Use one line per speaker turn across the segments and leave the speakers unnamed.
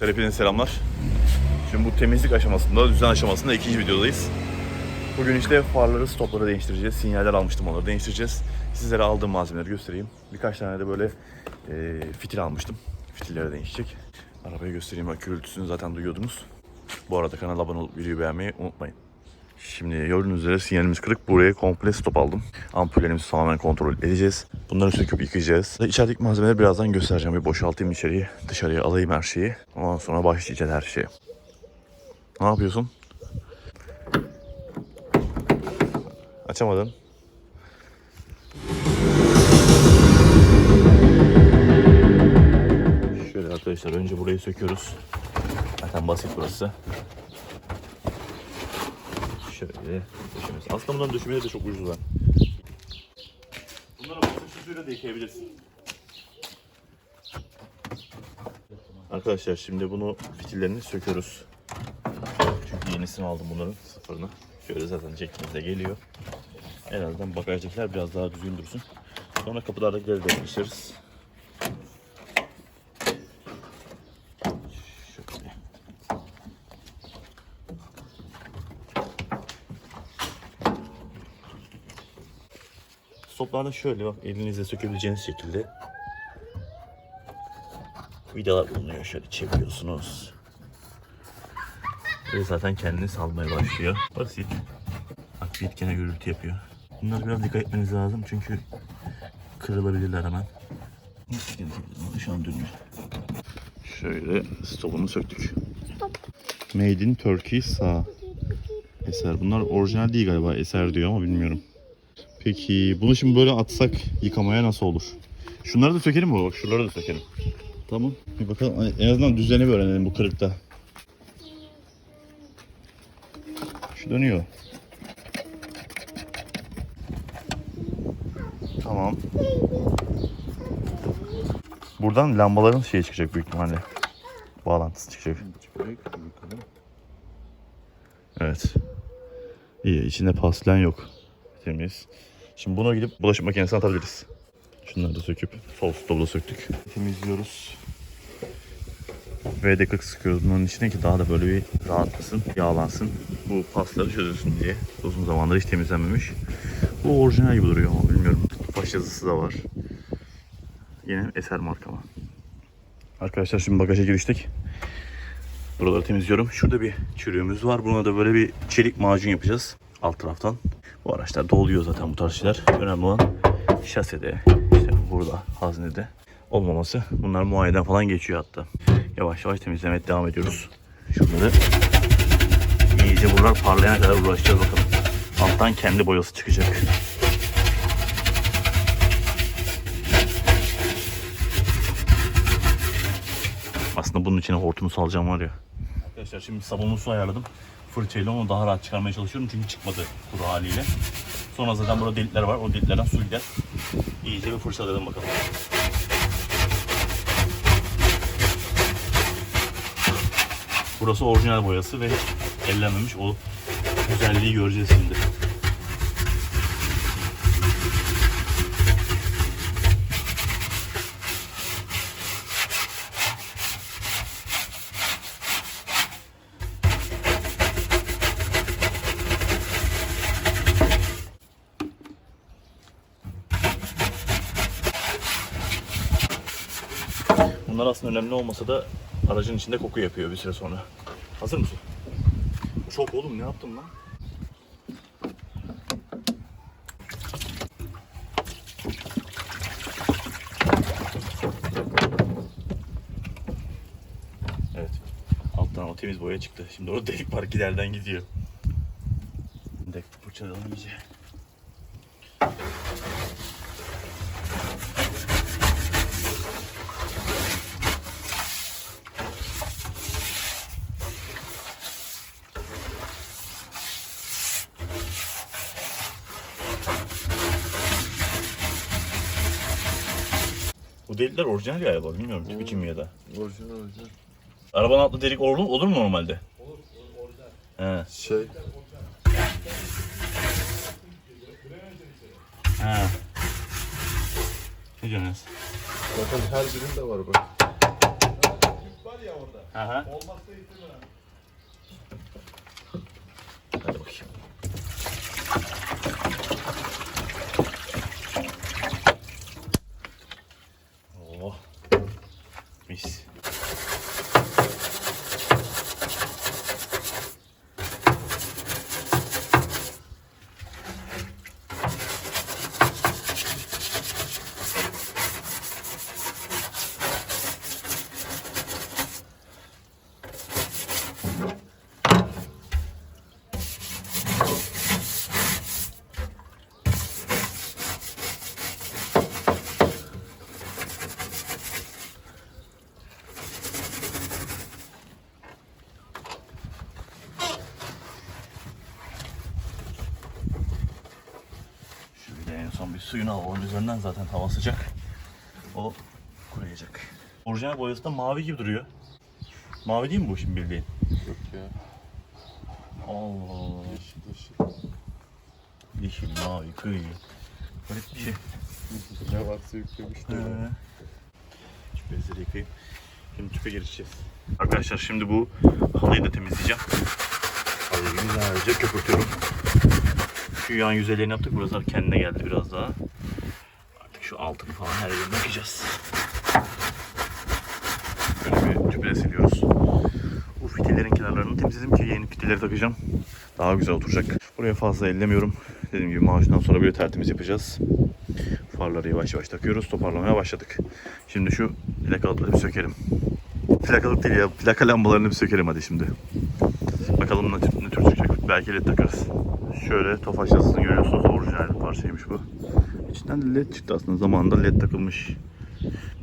Hepinize selamlar. Şimdi bu temizlik aşamasında, düzen aşamasında ikinci videodayız. Bugün işte farları, stopları değiştireceğiz. Sinyaller almıştım onları değiştireceğiz. Sizlere aldığım malzemeleri göstereyim. Birkaç tane de böyle e, fitil almıştım. Fitilleri değişecek. Arabayı göstereyim. Bak gürültüsünü zaten duyuyordunuz. Bu arada kanala abone olup videoyu beğenmeyi unutmayın. Şimdi gördüğünüz üzere sinyalimiz kırık. Buraya komple stop aldım. Ampullerimizi tamamen kontrol edeceğiz. Bunları söküp yıkayacağız. İçerideki malzemeleri birazdan göstereceğim. Bir boşaltayım içeriği. Dışarıya alayım her şeyi. Ondan sonra başlayacağız her şeye. Ne yapıyorsun? Açamadın. Şöyle arkadaşlar önce burayı söküyoruz. Zaten basit burası. Şöyle döşemesi. Aslında bunların döşemeleri de çok ucuz lan. Bunları basınçlı suyla da yıkayabilirsin. Arkadaşlar şimdi bunu fitillerini söküyoruz. Çünkü yenisini aldım bunların sıfırını. Şöyle zaten çektiğimizde geliyor. En azından bagajdakiler biraz daha düzgün dursun. Sonra kapılardakileri de değiştiririz. Şöyle. Stoplarda şöyle bak elinizle sökebileceğiniz şekilde vidalar bulunuyor. Şöyle çeviriyorsunuz. Ve zaten kendini salmaya başlıyor. Basit. Bir gene gürültü yapıyor. Bunlara biraz dikkat etmeniz lazım çünkü kırılabilirler hemen. Şu an dönüyor. Şöyle stopunu söktük. Made in Turkey sağ. Eser. Bunlar orijinal değil galiba. Eser diyor ama bilmiyorum. Peki bunu şimdi böyle atsak yıkamaya nasıl olur? Şunları da sökelim mi? Bak şuraları da sökelim. Tamam. Bir bakalım. En azından düzeni bir öğrenelim bu kırıkta. Şu dönüyor. Tamam. Buradan lambaların şeyi çıkacak büyük ihtimalle. Bağlantısı çıkacak. Evet. İyi içinde paslen yok. Temiz. Şimdi buna gidip bulaşık makinesine atabiliriz. Şunları da söküp sol stopla söktük. Temizliyoruz. VD40 sıkıyoruz bunun içine ki daha da böyle bir rahatlasın, yağlansın. Bu pasları çözülsün diye. Uzun zamandır hiç temizlenmemiş. Bu orijinal gibi duruyor ama bilmiyorum. Baş yazısı da var. Yine eser markama. Arkadaşlar şimdi bagaja giriştik. Buraları temizliyorum. Şurada bir çürüğümüz var. Buna da böyle bir çelik macun yapacağız. Alt taraftan. Bu araçlar doluyor zaten bu tarz şeyler. Önemli olan şasede, işte burada, haznede olmaması. Bunlar muayeneden falan geçiyor hatta. Yavaş yavaş temizlemeye devam ediyoruz. Şunları iyice buralar parlayana kadar uğraşacağız bakalım. Alttan kendi boyası çıkacak. Aslında bunun içine hortumu salacağım var ya. Arkadaşlar şimdi sabunlu su ayarladım. Fırçayla onu daha rahat çıkarmaya çalışıyorum çünkü çıkmadı kuru haliyle. Sonra zaten burada delikler var. O deliklerden su gider. İyice bir fırçalayalım bakalım. Burası orijinal boyası ve ellenmemiş. O güzelliği göreceğiz şimdi. Bunlar aslında önemli olmasa da aracın içinde koku yapıyor bir süre sonra. Hazır mısın? Çok oğlum ne yaptın lan? Evet. Alttan o temiz boya çıktı. Şimdi orada delik var giderden gidiyor. Dakika fırçalayalım iyice. Bu delikler orijinal galiba bilmiyorum tip için mi ya da.
Orijinal orijinal.
Arabanın altında delik olur, olur mu normalde? Olur, orijinal. He.
Şey,
He. Ne diyorsunuz?
zaten her birinde var bak. orada.
Aha.
Olmazsa istemem.
Hadi bakayım. Oh. Mis. Şöyle en son bir suyunu alalım üzerinden zaten hava sıcak. O kuruyacak. Orijinal boyası da mavi gibi duruyor. Mavi değil mi bu şimdi bildiğin?
Yok ya.
Allah Allah.
Yeşil yeşil.
Yeşil, mavi, gri. Garip bir şey.
Ne varsa yüklemişler.
Ee, Şu bezleri yıkayayım. Şimdi tüpe gireceğiz. Arkadaşlar şimdi bu halıyı da temizleyeceğim. Halıyı güzelce köpürtüyorum. Şu yan yüzeylerini yaptık. Burası kendine geldi biraz daha. Artık şu altını falan her yerine yakacağız. Böyle bir tüple siliyoruz. Kenarlarını temizledim ki yeni fitilleri takacağım. Daha güzel oturacak. Buraya fazla ellemiyorum. Dediğim gibi maaştan sonra böyle tertemiz yapacağız. Farları yavaş yavaş takıyoruz. Toparlamaya başladık. Şimdi şu plakalıkları bir sökelim. Plakalık değil ya. Plaka lambalarını bir sökelim hadi şimdi. Bakalım ne tür, ne tür çıkacak. Belki led takarız. Şöyle tofaş yazısını görüyorsunuz. Orijinal bir parçaymış bu. İçinden de led çıktı aslında. Zamanında led takılmış.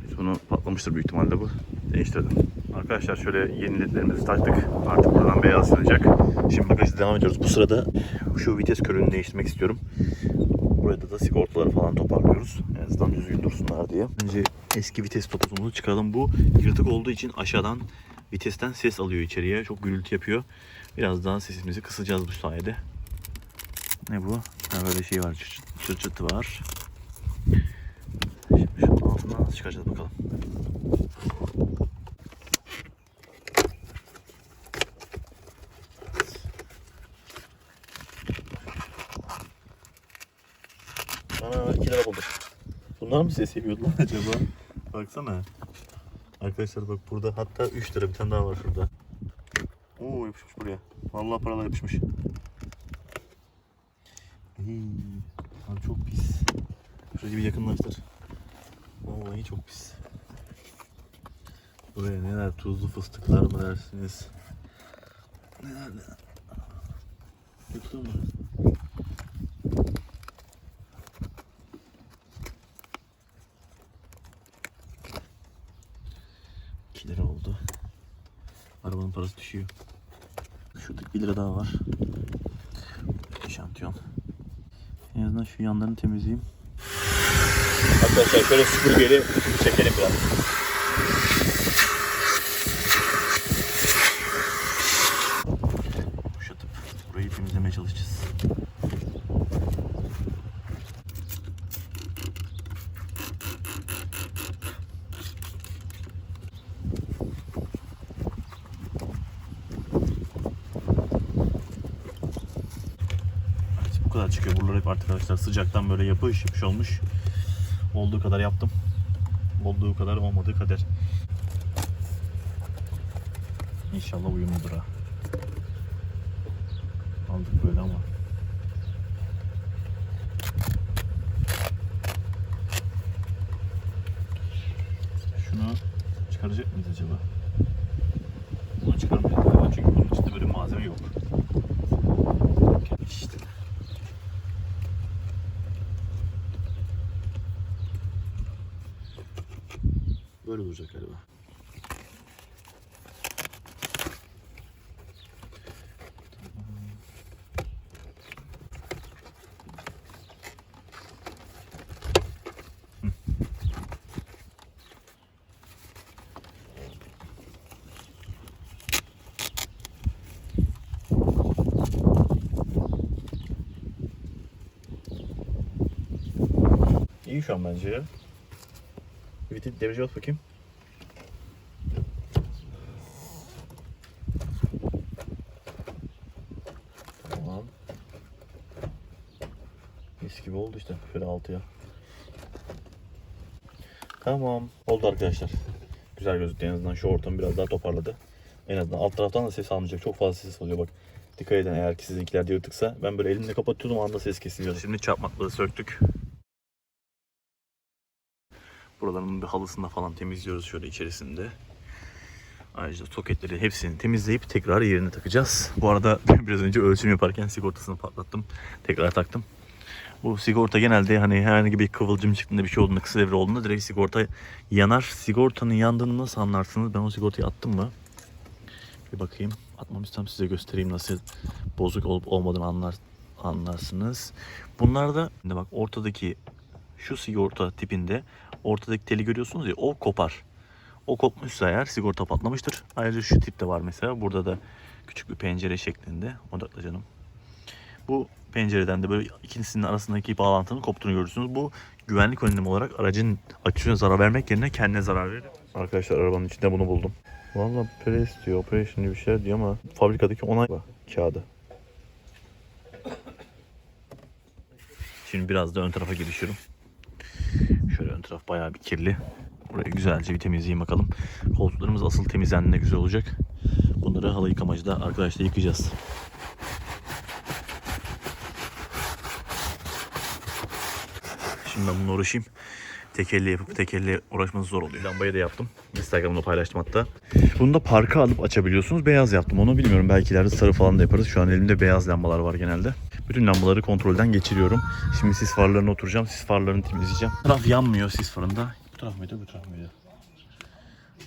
Biz bunu patlamıştır büyük ihtimalle bu. Değiştirdim. Arkadaşlar şöyle yeni ledlerimizi taktık. Artık buradan beyaz yanacak. Şimdi bagajı devam ediyoruz. Bu sırada şu vites körünü değiştirmek istiyorum. Burada da sigortaları falan toparlıyoruz. En azından düzgün dursunlar diye. Önce eski vites topuzumuzu çıkaralım. Bu yırtık olduğu için aşağıdan vitesten ses alıyor içeriye. Çok gürültü yapıyor. Biraz daha sesimizi kısacağız bu sayede. Ne bu? Ha, böyle şey var. Çıt çıtı var. Şimdi şunun altından nasıl çıkaracağız bakalım. Ana 2 lira buldum. Bunlar mı ses yapıyordu lan acaba? Baksana. Arkadaşlar bak burada hatta 3 lira bir tane daha var şurada. Oo yapışmış buraya. Vallahi paralar yapışmış. Ey, abi çok pis. Şöyle bir yakınlaştır. Vallahi çok pis. Buraya neler tuzlu fıstıklar mı dersiniz? Neler neler. Yoksa mı? 2 lira oldu. Arabanın parası düşüyor. Şurada 1 lira daha var. Şantiyon. En azından şu yanlarını temizleyeyim. Arkadaşlar şöyle süpürgeyle çekelim biraz. Kuşatıp burayı temizlemeye çalışacağız. Kadar çıkıyor. Buralar hep arkadaşlar sıcaktan böyle yapış yapış olmuş. Olduğu kadar yaptım. Olduğu kadar olmadığı kadar. İnşallah uyumludur ha. Aldık böyle ama. Şunu çıkaracak mıyız acaba? Bunu çıkarmayacağız çünkü bunun içinde böyle malzeme yok. Olacak galiba. İyi şu an bence ya. Bir de devreci bas bakayım. Mis gibi oldu işte. Şöyle altıya. Tamam. Oldu arkadaşlar. Güzel gözüktü en azından şu ortamı biraz daha toparladı. En azından alt taraftan da ses almayacak. Çok fazla ses oluyor bak. Dikkat edin eğer ki sizinkiler de yırtıksa. Ben böyle elimle kapatıyordum anda ses kesiliyordu. Şimdi çarpmakları söktük. Buraların bir halısını falan temizliyoruz şöyle içerisinde. Ayrıca soketleri hepsini temizleyip tekrar yerine takacağız. Bu arada biraz önce ölçüm yaparken sigortasını patlattım. Tekrar taktım. Bu sigorta genelde hani herhangi bir kıvılcım çıktığında bir şey olduğunda kısa devre olduğunda direkt sigorta yanar. Sigortanın yandığını nasıl anlarsınız? Ben o sigortayı attım mı? Bir bakayım. Atmamışsam size göstereyim nasıl bozuk olup olmadığını anlar, anlarsınız. Bunlar da şimdi bak ortadaki şu sigorta tipinde ortadaki teli görüyorsunuz ya o kopar. O kopmuşsa eğer sigorta patlamıştır. Ayrıca şu tipte var mesela. Burada da küçük bir pencere şeklinde. Odakla canım. Bu pencereden de böyle ikisinin arasındaki bağlantının koptuğunu görürsünüz. Bu güvenlik önlemi olarak aracın aküsüne zarar vermek yerine kendine zarar verir. Arkadaşlar arabanın içinde bunu buldum. Valla press diyor, operation diyor bir şey diyor ama fabrikadaki onay kağıdı. Şimdi biraz da ön tarafa girişiyorum. Şöyle ön taraf bayağı bir kirli. Burayı güzelce bir temizleyeyim bakalım. Koltuklarımız asıl temizlendiğinde güzel olacak. Bunları halı yıkamacıda arkadaşlar yıkayacağız. Şimdi ben bununla uğraşayım. Tekerle yapıp tekerle uğraşması zor oluyor. Lambayı da yaptım. Instagram'da paylaştım hatta. Bunu da parka alıp açabiliyorsunuz. Beyaz yaptım onu bilmiyorum. Belki ileride sarı falan da yaparız. Şu an elimde beyaz lambalar var genelde. Bütün lambaları kontrolden geçiriyorum. Şimdi sis farlarına oturacağım. Sis farlarını temizleyeceğim. Bu taraf yanmıyor sis farında. Bu taraf mıydı? Bu taraf mıydı?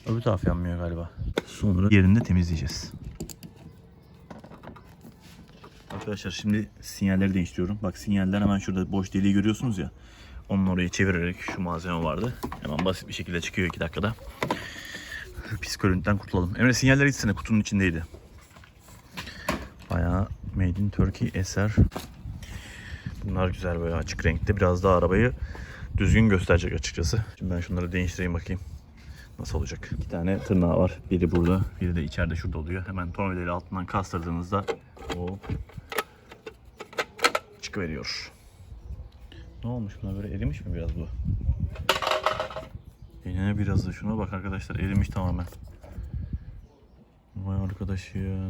Öbür taraf yanmıyor galiba. Sonra yerinde temizleyeceğiz. Arkadaşlar şimdi sinyalleri değiştiriyorum. Bak sinyaller hemen şurada boş deliği görüyorsunuz ya. Onun oraya çevirerek şu malzeme vardı. Hemen basit bir şekilde çıkıyor 2 dakikada. Şu Pis görüntüden kurtulalım. Emre sinyaller içsene kutunun içindeydi. Bayağı Made in Turkey eser. Bunlar güzel böyle açık renkte. Biraz daha arabayı düzgün gösterecek açıkçası. Şimdi ben şunları değiştireyim bakayım. Nasıl olacak? İki tane tırnağı var. Biri burada, biri de içeride şurada oluyor. Hemen tornavidayla altından kastırdığınızda o çıkıveriyor. Ne olmuş buna böyle erimiş mi biraz bu? Yine biraz da şuna bak arkadaşlar erimiş tamamen. Vay arkadaş ya.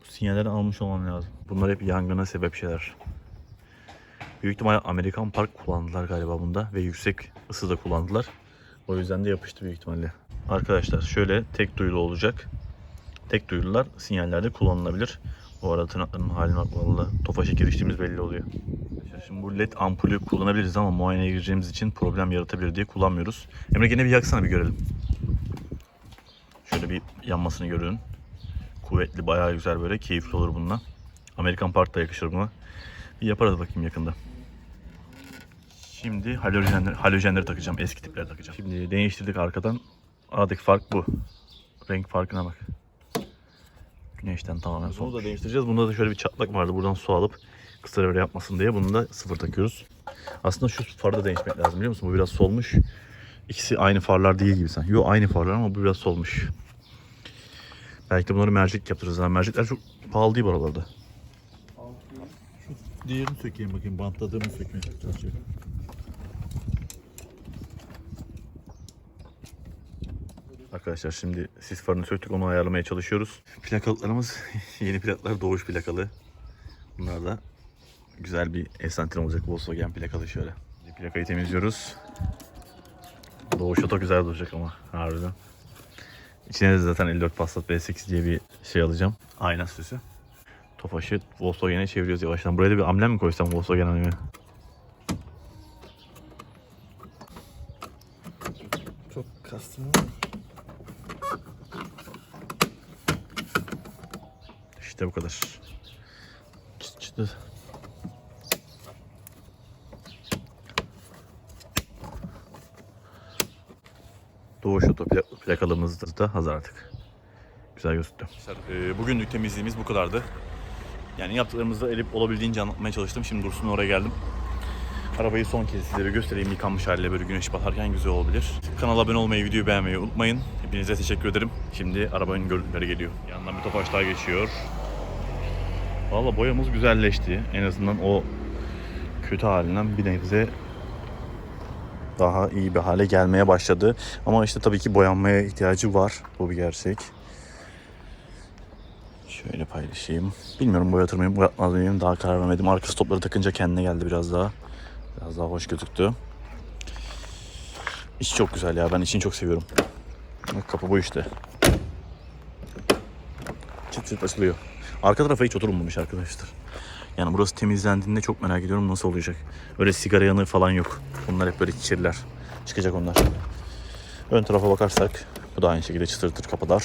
Bu sinyalleri almış olmam lazım. Bunlar hep yangına sebep şeyler. Büyük ihtimal Amerikan Park kullandılar galiba bunda ve yüksek ısıda kullandılar. O yüzden de yapıştı büyük ihtimalle. Arkadaşlar şöyle tek duyulu olacak. Tek duyulular sinyallerde kullanılabilir. Bu arada tırnakların haline bak valla tofaşa giriştiğimiz belli oluyor. Arkadaşlar Şimdi bu led ampulü kullanabiliriz ama muayeneye gireceğimiz için problem yaratabilir diye kullanmıyoruz. Emre gene bir yaksana bir görelim. Şöyle bir yanmasını görün. Kuvvetli bayağı güzel böyle keyifli olur bununla. Amerikan Park da yakışır buna. Bir yaparız bakayım yakında. Şimdi halojenleri, halojenleri takacağım. Eski tipleri takacağım. Şimdi değiştirdik arkadan. Aradaki fark bu. Renk farkına bak. Güneşten tamamen Bunu da değiştireceğiz. Bunda da şöyle bir çatlak vardı. Buradan su alıp kısa devre yapmasın diye bunu da sıfır takıyoruz. Aslında şu farda değişmek lazım biliyor musun? Bu biraz solmuş. İkisi aynı farlar değil gibi sen. Yo aynı farlar ama bu biraz solmuş. Belki de bunları mercek yaptırırız. Yani mercekler çok pahalı değil buralarda.
Şu diğerini sökeyim bakayım. Bantladığımı sökmeye çalışıyorum.
Arkadaşlar şimdi sis farını söktük onu ayarlamaya çalışıyoruz. Plakalıklarımız yeni plaklar doğuş plakalı. Bunlar da güzel bir esantren olacak Volkswagen plakalı şöyle. Plakayı temizliyoruz. Doğuş da güzel duracak ama harbiden. İçine de zaten 54 Passat V8 diye bir şey alacağım. Ayna süsü. Tofaş'ı Volkswagen'e çeviriyoruz yavaştan. Buraya da bir amblem mi koysam Volkswagen hani?
Çok kastım
İşte bu kadar. Çıt çıtı. Doğuş Oto pla- plakalımız da hazır artık. Güzel gözüktü. e, Bugünlük temizliğimiz bu kadardı. Yani yaptıklarımızı elip olabildiğince anlatmaya çalıştım. Şimdi Dursun'un oraya geldim. Arabayı son kez sizlere göstereyim yıkanmış haliyle böyle güneş batarken güzel olabilir. Kanala abone olmayı, videoyu beğenmeyi unutmayın. Hepinize teşekkür ederim. Şimdi arabanın görüntüleri geliyor. Yandan bir topaç daha geçiyor. Valla boyamız güzelleşti. En azından o kötü halinden bir nebze daha iyi bir hale gelmeye başladı. Ama işte tabii ki boyanmaya ihtiyacı var. Bu bir gerçek. Şöyle paylaşayım. Bilmiyorum boyatır mıyım, boyatmaz mıyım daha karar vermedim. Arka stopları takınca kendine geldi biraz daha. Biraz daha hoş gözüktü. İçi çok güzel ya. Ben içini çok seviyorum. Bak kapı bu işte. Çıt çıt açılıyor. Arka tarafa hiç oturulmamış arkadaşlar. Yani burası temizlendiğinde çok merak ediyorum nasıl olacak. Öyle sigara yanığı falan yok. Bunlar hep böyle çiçirler. Çıkacak onlar. Ön tarafa bakarsak bu da aynı şekilde çıtırtır kapılar.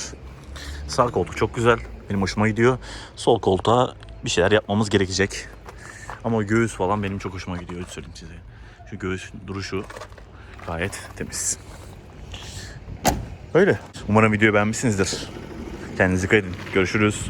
Sağ koltuk çok güzel. Benim hoşuma gidiyor. Sol koltuğa bir şeyler yapmamız gerekecek. Ama göğüs falan benim çok hoşuma gidiyor. Öyle söyleyeyim size. Şu göğüs duruşu gayet temiz. Öyle. Umarım videoyu beğenmişsinizdir. Kendinize dikkat edin. Görüşürüz.